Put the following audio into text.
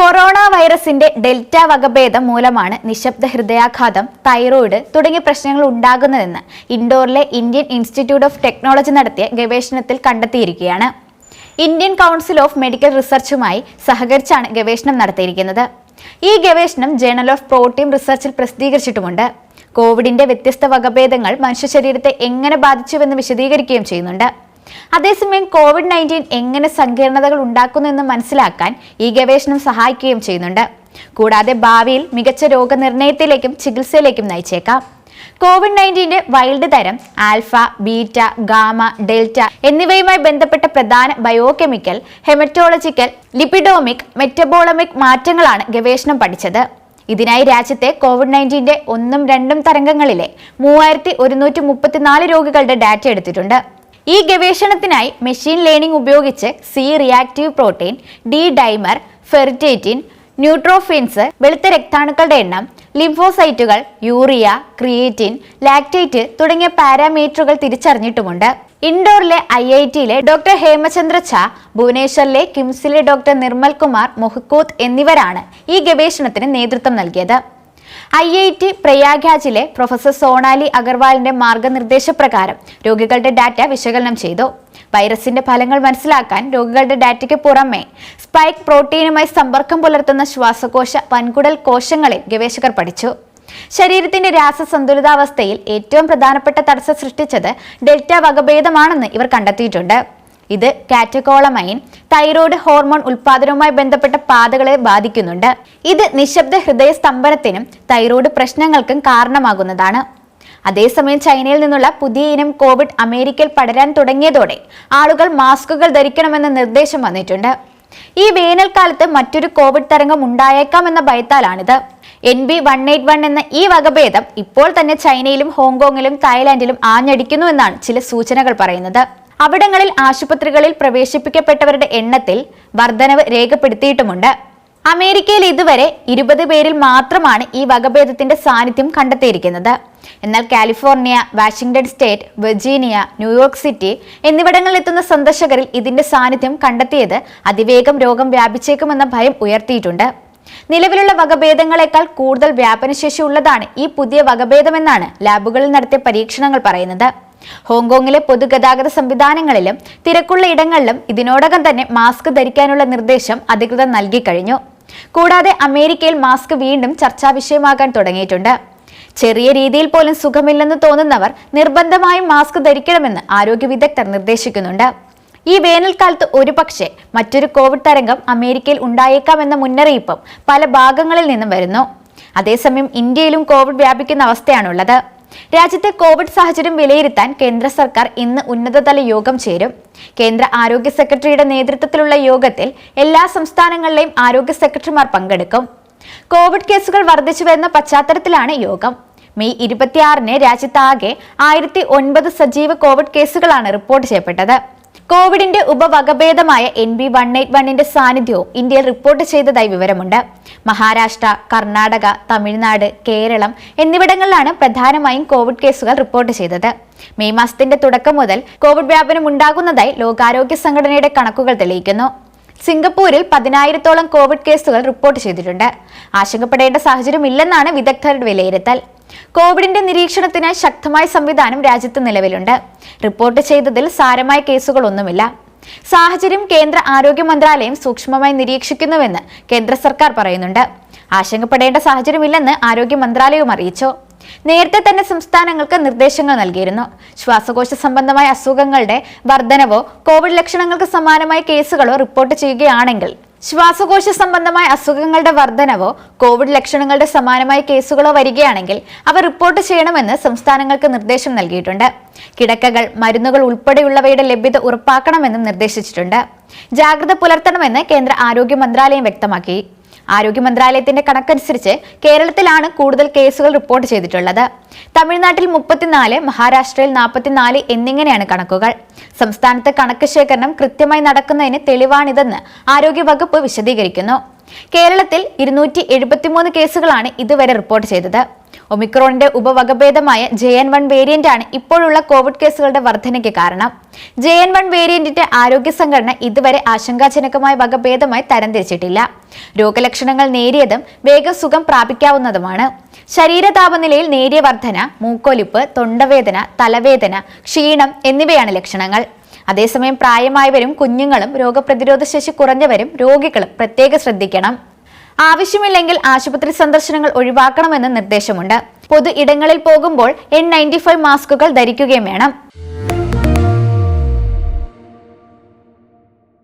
Corona വൈറസിന്റെ delta വകഭേദം മൂലമാണ് നിശബ്ദ ഹൃദയാഘാതം തൈറോയിഡ് തുടങ്ങിയ പ്രശ്നങ്ങൾ ഉണ്ടാകുന്നതെന്ന് ഇൻഡോറിലെ ഇന്ത്യൻ ഇൻസ്റ്റിറ്റ്യൂട്ട് ഓഫ് ടെക്നോളജി നടത്തിയ ഗവേഷണത്തിൽ കണ്ടെത്തിയിരിക്കുകയാണ്. ഇന്ത്യൻ കൗൺസിൽ ഓഫ് മെഡിക്കൽ റിസർച്ചുമായി സഹകരിച്ചാണ് ഗവേഷണം നടത്തിയിരിക്കുന്നത്. ഈ ഗവേഷണം ജേണൽ ഓഫ് പ്രോട്ടീൻ റിസർച്ചിൽ പ്രസിദ്ധീകരിച്ചിട്ടുമുണ്ട്. കോവിഡിന്റെ വ്യത്യസ്ത വകഭേദങ്ങൾ മനുഷ്യ ശരീരത്തെ എങ്ങനെ ബാധിച്ചുവെന്ന് വിശദീകരിക്കുകയും ചെയ്യുന്നുണ്ട്. അതേസമയം കോവിഡ് നയന്റീൻ എങ്ങനെ സങ്കീർണതകൾ ഉണ്ടാക്കുന്നു എന്ന് മനസ്സിലാക്കാൻ ഈ ഗവേഷണം സഹായിക്കുകയും ചെയ്യുന്നുണ്ട്. കൂടാതെ ഭാവിയിൽ മികച്ച രോഗനിർണയത്തിലേക്കും ചികിത്സയിലേക്കും നയിച്ചേക്കാം. കോവിഡ് നയന്റീന്റെ വൈൽഡ് തരം ആൽഫ ബീറ്റ ഗാമ ഡെൽറ്റ എന്നിവയുമായി ബന്ധപ്പെട്ട പ്രധാന ബയോകെമിക്കൽ ഹെമറ്റോളജിക്കൽ ലിപ്പിഡോമിക് മെറ്റബോളമിക് മാറ്റങ്ങളാണ് ഗവേഷണം പഠിച്ചത്. ഇതിനായി രാജ്യത്തെ കോവിഡ് നയന്റീന്റെ ഒന്നും രണ്ടും തരംഗങ്ങളിലെ മൂവായിരത്തി ഒരുന്നൂറ്റി മുപ്പത്തിനാല് രോഗികളുടെ ഡാറ്റ എടുത്തിട്ടുണ്ട്. ഈ ഗവേഷണത്തിനായി മെഷീൻ ലേണിംഗ് ഉപയോഗിച്ച് C reactive protein D dimer ferritin neutrophils വെളുത്ത രക്താണുക്കളുടെ എണ്ണം ലിംഫോസൈറ്റുകൾ യൂറിയ ക്രിയേറ്റിൻ ലാക്ടേറ്റ് തുടങ്ങിയ പാരാമീറ്ററുകൾ തിരിച്ചറിഞ്ഞിട്ടുമുണ്ട്. ഇൻഡോറിലെ ഐ ഐ ടിയിലെ ഡോക്ടർ ഹേമചന്ദ്ര ഝാ ഭുവനേശ്വറിലെ കിംസിലെ ഡോക്ടർ നിർമ്മൽ കുമാർ മൊഹ്കൂത്ത് എന്നിവരാണ് ഈ ഗവേഷണത്തിന് നേതൃത്വം നൽകിയത്. ഐ ഐ ടി പ്രയാഗ്രാജിലെ പ്രൊഫസർ സോണാലി അഗർവാളിന്റെ മാർഗനിർദ്ദേശപ്രകാരം രോഗികളുടെ ഡാറ്റ വിശകലനം ചെയ്തു. വൈറസിന്റെ ഫലങ്ങൾ മനസ്സിലാക്കാൻ രോഗികളുടെ ഡാറ്റയ്ക്ക് പുറമെ സ്പൈക്ക് പ്രോട്ടീനുമായി സമ്പർക്കം പുലർത്തുന്ന ശ്വാസകോശ വൻകുടൽ കോശങ്ങളെ ഗവേഷകർ പഠിച്ചു. ശരീരത്തിന്റെ രാസസന്തുലിതാവസ്ഥയിൽ ഏറ്റവും പ്രധാനപ്പെട്ട തടസ്സം സൃഷ്ടിച്ചത് ഡെൽറ്റ വകഭേദമാണെന്ന് ഇവർ കണ്ടെത്തിയിട്ടുണ്ട്. ഇത് കാറ്റക്കോളമൈൻ തൈറോയ്ഡ് ഹോർമോൺ ഉൽപാദനവുമായി ബന്ധപ്പെട്ട പാതകളെ ബാധിക്കുന്നുണ്ട്. ഇത് നിശബ്ദ ഹൃദയ സ്തംഭനത്തിനും തൈറോയ്ഡ് പ്രശ്നങ്ങൾക്കും കാരണമാകുന്നതാണ്. അതേസമയം ചൈനയിൽ നിന്നുള്ള പുതിയ ഇനം കോവിഡ് അമേരിക്കയിൽ പടരാൻ തുടങ്ങിയതോടെ ആളുകൾ മാസ്കുകൾ ധരിക്കണമെന്ന നിർദ്ദേശം വന്നിട്ടുണ്ട്. ഈ വേനൽക്കാലത്ത് മറ്റൊരു കോവിഡ് തരംഗം ഉണ്ടായേക്കാമെന്ന ഭയത്താലാണിത്. N B one eight one എന്ന ഈ വകഭേദം ഇപ്പോൾ തന്നെ ചൈനയിലും ഹോങ്കോങ്ങിലും തായ്ലാന്റിലും ആഞ്ഞടിക്കുന്നു എന്നാണ് ചില സൂചനകൾ പറയുന്നത്. അവിടങ്ങളിൽ ആശുപത്രികളിൽ പ്രവേശിപ്പിക്കപ്പെട്ടവരുടെ എണ്ണത്തിൽ വർധനവ് രേഖപ്പെടുത്തിയിട്ടുമുണ്ട്. അമേരിക്കയിൽ ഇതുവരെ ഇരുപത് പേരിൽ മാത്രമാണ് ഈ വകഭേദത്തിന്റെ സാന്നിധ്യം കണ്ടെത്തിയിരിക്കുന്നത്. എന്നാൽ California Washington state Virginia New York city എന്നിവിടങ്ങളിൽ എത്തുന്ന സന്ദർശകരിൽ ഇതിന്റെ സാന്നിധ്യം കണ്ടെത്തിയത് അതിവേഗം രോഗം വ്യാപിച്ചേക്കുമെന്ന ഭയം ഉയർത്തിയിട്ടുണ്ട്. നിലവിലുള്ള വകഭേദങ്ങളെക്കാൾ കൂടുതൽ വ്യാപനശേഷി ഉള്ളതാണ് ഈ പുതിയ വകഭേദമെന്നാണ് ലാബുകളിൽ നടത്തിയ പരീക്ഷണങ്ങൾ പറയുന്നത്. ഹോങ്കോങ്ങിലെ പൊതുഗതാഗത സംവിധാനങ്ങളിലും തിരക്കുള്ള ഇടങ്ങളിലും ഇതിനോടകം തന്നെ മാസ്ക് ധരിക്കാനുള്ള നിർദ്ദേശം അധികൃതർ നൽകിക്കഴിഞ്ഞു. കൂടാതെ അമേരിക്കയിൽ മാസ്ക് വീണ്ടും ചർച്ചാ വിഷയമാകാൻ തുടങ്ങിയിട്ടുണ്ട്. ചെറിയ രീതിയിൽ പോലും സുഖമില്ലെന്ന് തോന്നുന്നവർ നിർബന്ധമായും മാസ്ക് ധരിക്കണമെന്ന് ആരോഗ്യ വിദഗ്ധർ നിർദ്ദേശിക്കുന്നുണ്ട്. ഈ വേനൽക്കാലത്ത് ഒരുപക്ഷെ മറ്റൊരു കോവിഡ് തരംഗം അമേരിക്കയിൽ ഉണ്ടായേക്കാമെന്ന മുന്നറിയിപ്പും പല ഭാഗങ്ങളിൽ നിന്നും വരുന്നു. അതേസമയം ഇന്ത്യയിലും കോവിഡ് വ്യാപിക്കുന്ന അവസ്ഥയാണുള്ളത്. രാജ്യത്തെ കോവിഡ് സാഹചര്യം വിലയിരുത്താൻ കേന്ദ്ര സർക്കാർ ഇന്ന് ഉന്നതതല യോഗം ചേരും. കേന്ദ്ര ആരോഗ്യ സെക്രട്ടറിയുടെ നേതൃത്വത്തിലുള്ള യോഗത്തിൽ എല്ലാ സംസ്ഥാനങ്ങളിലെയും ആരോഗ്യ സെക്രട്ടറിമാർ പങ്കെടുക്കും. കോവിഡ് കേസുകൾ വർദ്ധിച്ചു വരുന്ന പശ്ചാത്തലത്തിലാണ് യോഗം. മെയ് ഇരുപത്തിയാറിന് രാജ്യത്താകെ ആയിരത്തി ഒൻപത് സജീവ കോവിഡ് കേസുകളാണ് റിപ്പോർട്ട് ചെയ്യപ്പെട്ടത്. കോവിഡിന്റെ ഉപവകഭേദമായ എൻ ബി വൺ എയ്റ്റ് വണ്ണിന്റെ സാന്നിധ്യവും ഇന്ത്യയിൽ റിപ്പോർട്ട് ചെയ്തതായി വിവരമുണ്ട്. മഹാരാഷ്ട്ര കർണാടക തമിഴ്നാട് കേരളം എന്നിവിടങ്ങളിലാണ് പ്രധാനമായും കോവിഡ് കേസുകൾ റിപ്പോർട്ട് ചെയ്തത്. മെയ് മാസത്തിന്റെ തുടക്കം മുതൽ കോവിഡ് വ്യാപനം ഉണ്ടാകുന്നതായി ലോകാരോഗ്യ സംഘടനയുടെ കണക്കുകൾ തെളിയിക്കുന്നു. സിംഗപ്പൂരിൽ പതിനായിരത്തോളം കോവിഡ് കേസുകൾ റിപ്പോർട്ട് ചെയ്തിട്ടുണ്ട്. ആശങ്കപ്പെടേണ്ട സാഹചര്യമില്ലെന്നാണ് വിദഗ്ധരുടെ വിലയിരുത്തൽ. കോവിഡിന്റെ നിരീക്ഷണത്തിന് ശക്തമായ സംവിധാനം രാജ്യത്ത് നിലവിലുണ്ട്. റിപ്പോർട്ട് ചെയ്തതിൽ സാരമായ കേസുകളൊന്നുമില്ല. സാഹചര്യം കേന്ദ്ര ആരോഗ്യ മന്ത്രാലയം സൂക്ഷ്മമായി നിരീക്ഷിക്കുന്നുവെന്ന് കേന്ദ്ര സർക്കാർ പറയുന്നുണ്ട്. ആശങ്കപ്പെടേണ്ട സാഹചര്യമില്ലെന്ന് ആരോഗ്യ മന്ത്രാലയവും അറിയിച്ചു. നേരത്തെ തന്നെ സംസ്ഥാനങ്ങൾക്ക് നിർദ്ദേശങ്ങൾ നൽകിയിരുന്നു. ശ്വാസകോശ സംബന്ധമായ അസുഖങ്ങളുടെ വർധനവോ കോവിഡ് ലക്ഷണങ്ങൾക്ക് സമാനമായ കേസുകളോ റിപ്പോർട്ട് ചെയ്യുകയാണെങ്കിൽ ശ്വാസകോശ സംബന്ധമായ അസുഖങ്ങളുടെ വർധനവോ കോവിഡ് ലക്ഷണങ്ങളുടെ സമാനമായ കേസുകളോ വരികയാണെങ്കിൽ അവ റിപ്പോർട്ട് ചെയ്യണമെന്ന് സംസ്ഥാനങ്ങൾക്ക് നിർദ്ദേശം നൽകിയിട്ടുണ്ട്. കിടക്കകൾ മരുന്നുകൾ ഉൾപ്പെടെയുള്ളവയുടെ ലഭ്യത ഉറപ്പാക്കണമെന്നും നിർദ്ദേശിച്ചിട്ടുണ്ട്. ജാഗ്രത പുലർത്തണമെന്ന് കേന്ദ്ര ആരോഗ്യ മന്ത്രാലയം വ്യക്തമാക്കി. ആരോഗ്യ മന്ത്രാലയത്തിന്റെ കണക്കനുസരിച്ച് കേരളത്തിലാണ് കൂടുതൽ കേസുകൾ റിപ്പോർട്ട് ചെയ്തിട്ടുള്ളത്. തമിഴ്നാട്ടിൽ മുപ്പത്തിനാല് മഹാരാഷ്ട്രയിൽ നാൽപ്പത്തിനാല് എന്നിങ്ങനെയാണ് കണക്കുകൾ. സംസ്ഥാനത്ത് കണക്ക് ശേഖരണം കൃത്യമായി നടക്കുന്നതിന് തെളിവാണിതെന്ന് ആരോഗ്യവകുപ്പ് വിശദീകരിക്കുന്നു. കേരളത്തിൽ ഇരുന്നൂറ്റി കേസുകളാണ് ഇതുവരെ റിപ്പോർട്ട് ചെയ്തത്. ഒമിക്രോണിന്റെ ഉപവകഭേദമായ ജെ എൻ വൺ വേരിയന്റ് ആണ് ഇപ്പോഴുള്ള കോവിഡ് കേസുകളുടെ വർധനയ്ക്ക് കാരണം. ജെ എൻ വൺ വേരിയന്റിന്റെ ആരോഗ്യ സംഘടന ഇതുവരെ ആശങ്കാജനകമായ വകഭേദമായി തരംതിരിച്ചിട്ടില്ല. രോഗലക്ഷണങ്ങൾ നേരിയതും വേഗം സുഖം പ്രാപിക്കാവുന്നതുമാണ്. ശരീര താപനിലയിൽ നേരിയ വർധന മൂക്കൊലിപ്പ് തൊണ്ടവേദന തലവേദന ക്ഷീണം എന്നിവയാണ് ലക്ഷണങ്ങൾ. അതേസമയം പ്രായമായവരും കുഞ്ഞുങ്ങളും രോഗപ്രതിരോധ ശേഷി കുറഞ്ഞവരും രോഗികളും പ്രത്യേകം ശ്രദ്ധിക്കണം. ആവശ്യമില്ലെങ്കിൽ ആശുപത്രി സന്ദർശനങ്ങൾ ഒഴിവാക്കണമെന്ന് നിർദ്ദേശമുണ്ട്. പൊതു ഇടങ്ങളിൽ പോകുമ്പോൾ എൻ നയന്റി ഫൈവ് മാസ്കുകൾ ധരിക്കുകയും വേണം.